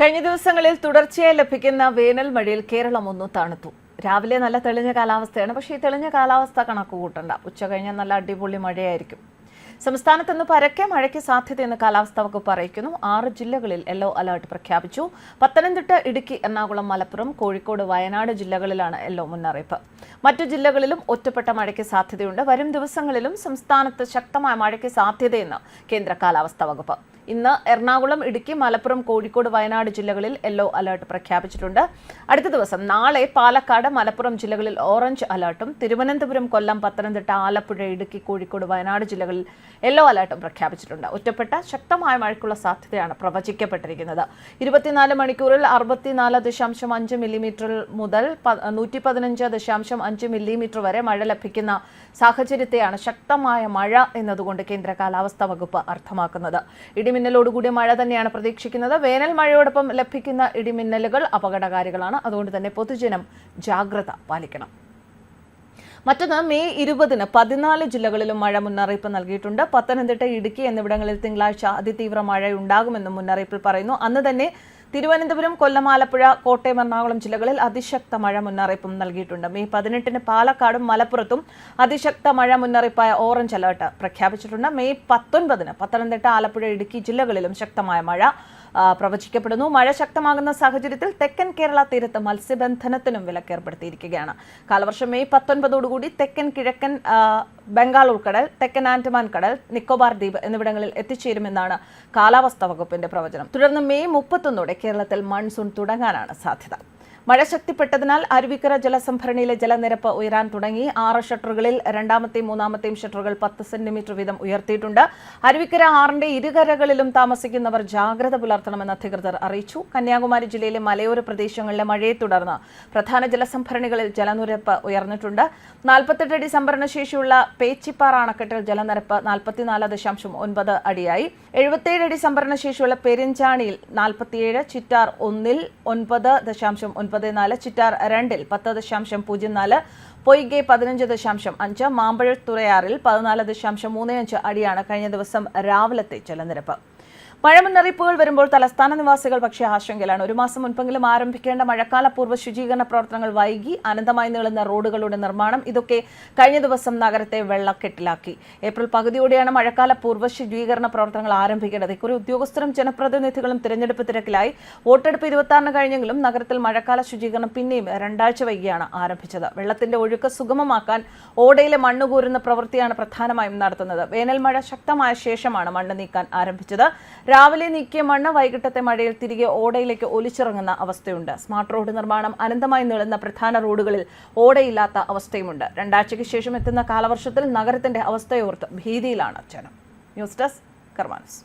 കഴിഞ്ഞ ദിവസങ്ങളിൽ തുടർച്ചയായി ലഭിക്കുന്ന വേനൽ മഴയിൽ കേരളം ഒന്ന് തണുത്തു. രാവിലെ നല്ല തെളിഞ്ഞ കാലാവസ്ഥയാണ്. പക്ഷേ ഈ തെളിഞ്ഞ കാലാവസ്ഥ കണക്ക് കൂട്ടണ്ട ഉച്ച കഴിഞ്ഞാൽ നല്ല അടിപൊളി മഴയായിരിക്കും. സംസ്ഥാനത്ത് ഇന്ന് പരക്കെ മഴയ്ക്ക് സാധ്യതയെന്ന് കാലാവസ്ഥാ വകുപ്പ് അറിയിക്കുന്നു ആറ് ജില്ലകളിൽ യെല്ലോ അലർട്ട് പ്രഖ്യാപിച്ചു. പത്തനംതിട്ട ഇടുക്കി എറണാകുളം മലപ്പുറം കോഴിക്കോട് വയനാട് ജില്ലകളിലാണ് യെല്ലോ മുന്നറിയിപ്പ്. മറ്റു ജില്ലകളിലും ഒറ്റപ്പെട്ട മഴയ്ക്ക് സാധ്യതയുണ്ട്. വരും ദിവസങ്ങളിലും സംസ്ഥാനത്ത് ശക്തമായ മഴയ്ക്ക് സാധ്യതയെന്ന് കേന്ദ്ര കാലാവസ്ഥാ വകുപ്പ്. ഇന്ന് എറണാകുളം ഇടുക്കി മലപ്പുറം കോഴിക്കോട് വയനാട് ജില്ലകളിൽ യെല്ലോ അലർട്ട് പ്രഖ്യാപിച്ചിട്ടുണ്ട്. അടുത്ത ദിവസം നാളെ പാലക്കാട് മലപ്പുറം ജില്ലകളിൽ ഓറഞ്ച് അലർട്ടും തിരുവനന്തപുരം കൊല്ലം പത്തനംതിട്ട ആലപ്പുഴ ഇടുക്കി കോഴിക്കോട് വയനാട് ജില്ലകളിൽ യെല്ലോ അലർട്ടും പ്രഖ്യാപിച്ചിട്ടുണ്ട്. ഒറ്റപ്പെട്ട ശക്തമായ മഴയ്ക്കുള്ള സാധ്യതയാണ് പ്രവചിക്കപ്പെട്ടിരിക്കുന്നത്. ഇരുപത്തിനാല് മണിക്കൂറിൽ അറുപത്തിനാല് ദശാംശം അഞ്ച് മില്ലിമീറ്റർ മുതൽ നൂറ്റി പതിനഞ്ച് ദശാംശം അഞ്ച് മില്ലിമീറ്റർ വരെ മഴ ലഭിക്കുന്ന സാഹചര്യത്തെയാണ് ശക്തമായ മഴ എന്നതുകൊണ്ട് കേന്ദ്ര കാലാവസ്ഥാ വകുപ്പ് അർത്ഥമാക്കുന്നത്. ഇടിമിന്നലോടുകൂടിയ മഴ തന്നെയാണ് പ്രതീക്ഷിക്കുന്നത്. വേനൽ മഴയോടൊപ്പം ലഭിക്കുന്ന ഇടിമിന്നലുകൾ അപകടകാരികളാണ്. അതുകൊണ്ട് തന്നെ പൊതുജനം ജാഗ്രത പാലിക്കണം. മറ്റൊന്ന് മെയ് ഇരുപതിന് പതിനാല് ജില്ലകളിലും മഴ മുന്നറിയിപ്പ് നൽകിയിട്ടുണ്ട്. പത്തനംതിട്ട ഇടുക്കി എന്നിവിടങ്ങളിൽ തിങ്കളാഴ്ച അതിതീവ്ര മഴ ഉണ്ടാകുമെന്നും മുന്നറിയിപ്പിൽ പറയുന്നു. അന്ന് തന്നെ തിരുവനന്തപുരം കൊല്ലം ആലപ്പുഴ കോട്ടയം എറണാകുളം ജില്ലകളിൽ അതിശക്ത മഴ മുന്നറിയിപ്പും നൽകിയിട്ടുണ്ട്. മെയ് പതിനെട്ടിന് പാലക്കാടും മലപ്പുറത്തും അതിശക്ത മഴ മുന്നറിയിപ്പായ ഓറഞ്ച് അലർട്ട് പ്രഖ്യാപിച്ചിട്ടുണ്ട്. മെയ് പത്തൊൻപതിന് പത്തനംതിട്ട ആലപ്പുഴ ഇടുക്കി ജില്ലകളിലും ശക്തമായ മഴ. പ്രവചിക്കപ്പെടുന്നു. മഴ ശക്തമാകുന്ന സാഹചര്യത്തിൽ തെക്കൻ കേരള തീരത്ത് മത്സ്യബന്ധനത്തിനും വിലക്കേർപ്പെടുത്തിയിരിക്കുകയാണ് കാലവർഷം മെയ് പത്തൊൻപതോടുകൂടി തെക്കൻ കിഴക്കൻ ബംഗാൾ ഉൾക്കടൽ തെക്കൻ ആൻഡമാൻ കടൽ നിക്കോബാർ ദ്വീപ് എന്നിവിടങ്ങളിൽ എത്തിച്ചേരുമെന്നാണ് കാലാവസ്ഥാ വകുപ്പിന്റെ പ്രവചനം. തുടർന്ന് മെയ് മുപ്പത്തൊന്നോടെ കേരളത്തിൽ മൺസൂൺ തുടങ്ങാനാണ് സാധ്യത. മഴ ശക്തിപ്പെട്ടതിനാൽ അരുവിക്കര ജലസംഭരണിയിലെ ജലനിരപ്പ് ഉയരാൻ തുടങ്ങി. ആറ് ഷട്ടറുകളിൽ രണ്ടാമത്തെയും മൂന്നാമത്തെയും ഷട്ടറുകൾ പത്ത് സെന്റിമീറ്റർ വീതം ഉയർത്തിയിട്ടുണ്ട്. അരുവിക്കര ആറിന്റെ ഇരുകരകളിലും താമസിക്കുന്നവർ ജാഗ്രത പുലർത്തണമെന്ന് അധികൃതർ അറിയിച്ചു. കന്യാകുമാരി ജില്ലയിലെ മലയോര പ്രദേശങ്ങളിലെ മഴയെ തുടർന്ന് പ്രധാന ജലസംഭരണികളിൽ ജലനിരപ്പ് ഉയർന്നിട്ടുണ്ട്. നാൽപ്പത്തെട്ട് അടി സംഭരണശേഷിയുള്ള പേച്ചിപ്പാറ അണക്കെട്ടിൽ ജലനിരപ്പ് നാൽപ്പത്തിനാല് ദശാംശം ഒൻപത് അടിയായി. എഴുപത്തിയേഴ് അടി സംഭരണശേഷിയുള്ള പെരിഞ്ചാണിയിൽ നാൽപ്പത്തിയേഴ് ചിറ്റാർ ഒന്നിൽ ഒൻപത് ദശാംശം ഒൻപത് നാല് ചിറ്റാർ രണ്ടിൽ പത്ത് ദശാംശം പൂജ്യം നാല് പൊയ്കെ പതിനഞ്ച് ദശാംശം അഞ്ച് മാമ്പഴത്തുറയാറിൽ പതിനാല് ദശാംശം മൂന്ന് അഞ്ച് അടിയാണ് കഴിഞ്ഞ ദിവസം രാവിലത്തെ ജലനിരപ്പ്. മഴ മുന്നറിയിപ്പുകൾ വരുമ്പോൾ തലസ്ഥാന നിവാസികൾ പക്ഷേ ആശങ്കയിലാണ്. ഒരു മാസം മുൻപെങ്കിലും ആരംഭിക്കേണ്ട മഴക്കാല പൂർവ ശുചീകരണ പ്രവർത്തനങ്ങൾ വൈകി അനന്തമായി നീളുന്ന റോഡുകളുടെ നിർമ്മാണം ഇതൊക്കെ കഴിഞ്ഞ ദിവസം നഗരത്തെ വെള്ളക്കെട്ടിലാക്കി. ഏപ്രിൽ പകുതിയോടെയാണ് മഴക്കാല പൂർവ ശുചീകരണ പ്രവർത്തനങ്ങൾ ആരംഭിക്കേണ്ടത്. ഇക്കുറി ഉദ്യോഗസ്ഥരും ജനപ്രതിനിധികളും തിരഞ്ഞെടുപ്പ് തിരക്കിലായി. വോട്ടെടുപ്പ് ഇരുപത്തിയാറിന് കഴിഞ്ഞെങ്കിലും നഗരത്തിൽ മഴക്കാല ശുചീകരണം പിന്നെയും രണ്ടാഴ്ച വൈകിയാണ് ആരംഭിച്ചത്. വെള്ളത്തിന്റെ ഒഴുക്ക് സുഗമമാക്കാൻ ഓടയിലെ മണ്ണ് കോരുന്ന പ്രവൃത്തിയാണ് പ്രധാനമായും നടത്തുന്നത്. വേനൽ മഴ ശക്തമായ ശേഷമാണ് മണ്ണ് നീക്കാൻ ആരംഭിച്ചത്. രാവിലെ നീക്കിയ മണ്ണ് വൈകിട്ടത്തെ മഴയിൽ തിരികെ ഓടയിലേക്ക് ഒലിച്ചിറങ്ങുന്ന അവസ്ഥയുണ്ട്. സ്മാർട്ട് റോഡ് നിർമ്മാണം അനന്തമായി നീളുന്ന പ്രധാന റോഡുകളിൽ ഓടയില്ലാത്ത അവസ്ഥയുമുണ്ട്. രണ്ടാഴ്ചയ്ക്ക് ശേഷം എത്തുന്ന കാലവർഷത്തിൽ നഗരത്തിന്റെ അവസ്ഥയോർത്ത് ഭീതിയിലാണ് ജനം. News desk കർമാനസ്.